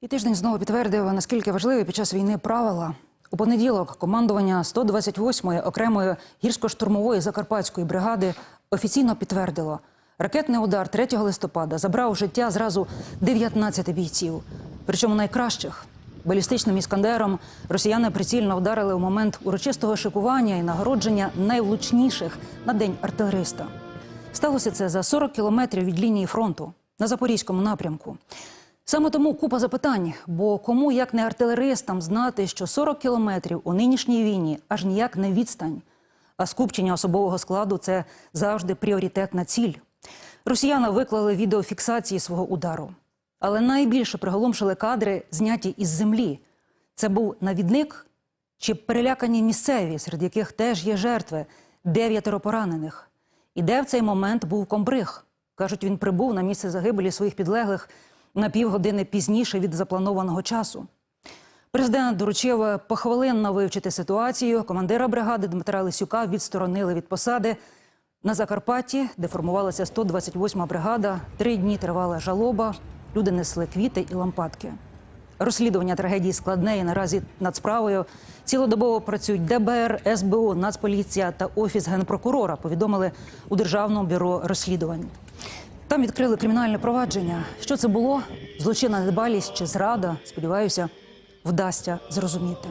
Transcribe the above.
І тиждень знову підтвердив, наскільки важливі під час війни правила. У понеділок командування 128-ї окремої гірсько-штурмової закарпатської бригади офіційно підтвердило, ракетний удар 3 листопада забрав життя зразу 19 бійців. Причому найкращих. Балістичним іскандером росіяни прицільно вдарили у момент урочистого шикування і нагородження найвлучніших на день артилериста. Сталося це за 40 кілометрів від лінії фронту на запорізькому напрямку. Саме тому купа запитань, бо кому як не артилеристам знати, що 40 кілометрів у нинішній війні аж ніяк не відстань. А скупчення особового складу це завжди пріоритетна ціль. Росіяни виклали відеофіксації свого удару. Але найбільше приголомшили кадри, зняті із землі. Це був навідник чи перелякані місцеві, серед яких теж є жертви, дев'ятеро поранених. І де в цей момент був комбриг? Кажуть, він прибув на місце загибелі своїх підлеглих на півгодини пізніше від запланованого часу. Президент доручив похвилинно вивчити ситуацію. Командира бригади Дмитра Лисюка відсторонили від посади. На Закарпатті, де формувалася 128-ма бригада, три дні тривала жалоба. Люди несли квіти і лампадки. Розслідування трагедії складне і наразі над справою. Цілодобово працюють ДБР, СБУ, Нацполіція та Офіс генпрокурора. Повідомили у Державному бюро розслідувань. Там відкрили кримінальне провадження. Що це було? Злочинна недбалість чи зрада? Сподіваюся, вдасться зрозуміти.